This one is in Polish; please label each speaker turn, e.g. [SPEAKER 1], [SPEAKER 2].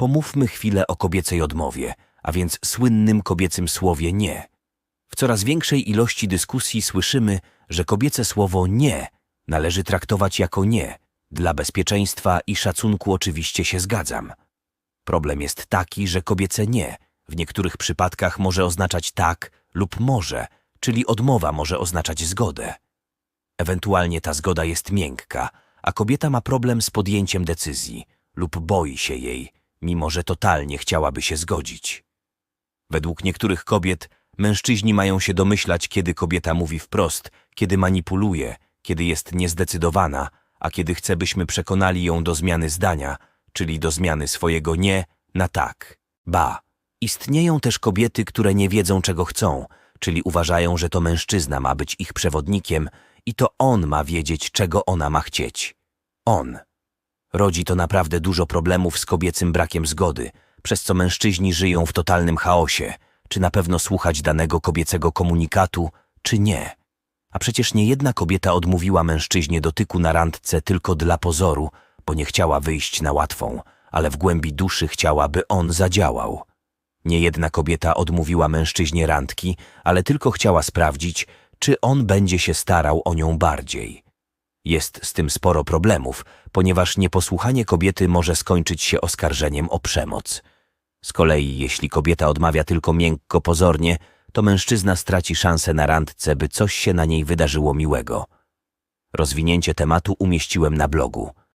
[SPEAKER 1] Pomówmy chwilę o kobiecej odmowie, a więc słynnym kobiecym słowie nie. W coraz większej ilości dyskusji słyszymy, że kobiece słowo nie należy traktować jako nie. Dla bezpieczeństwa i szacunku oczywiście się zgadzam. Problem jest taki, że kobiece nie w niektórych przypadkach może oznaczać tak lub może, czyli odmowa może oznaczać zgodę. Ewentualnie ta zgoda jest miękka, a kobieta ma problem z podjęciem decyzji lub boi się jej, mimo że totalnie chciałaby się zgodzić. Według niektórych kobiet mężczyźni mają się domyślać, kiedy kobieta mówi wprost, kiedy manipuluje, kiedy jest niezdecydowana, a kiedy chce, byśmy przekonali ją do zmiany zdania, czyli do zmiany swojego nie na tak. Ba, istnieją też kobiety, które nie wiedzą, czego chcą, czyli uważają, że to mężczyzna ma być ich przewodnikiem i to on ma wiedzieć, czego ona ma chcieć. On. Rodzi to naprawdę dużo problemów z kobiecym brakiem zgody, przez co mężczyźni żyją w totalnym chaosie, czy na pewno słuchać danego kobiecego komunikatu, czy nie. A przecież nie jedna kobieta odmówiła mężczyźnie dotyku na randce tylko dla pozoru, bo nie chciała wyjść na łatwą, ale w głębi duszy chciała, by on zadziałał. Nie jedna kobieta odmówiła mężczyźnie randki, ale tylko chciała sprawdzić, czy on będzie się starał o nią bardziej. Jest z tym sporo problemów, ponieważ nieposłuchanie kobiety może skończyć się oskarżeniem o przemoc. Z kolei, jeśli kobieta odmawia tylko miękko pozornie, to mężczyzna straci szansę na randce, by coś się na niej wydarzyło miłego. Rozwinięcie tematu umieściłem na blogu.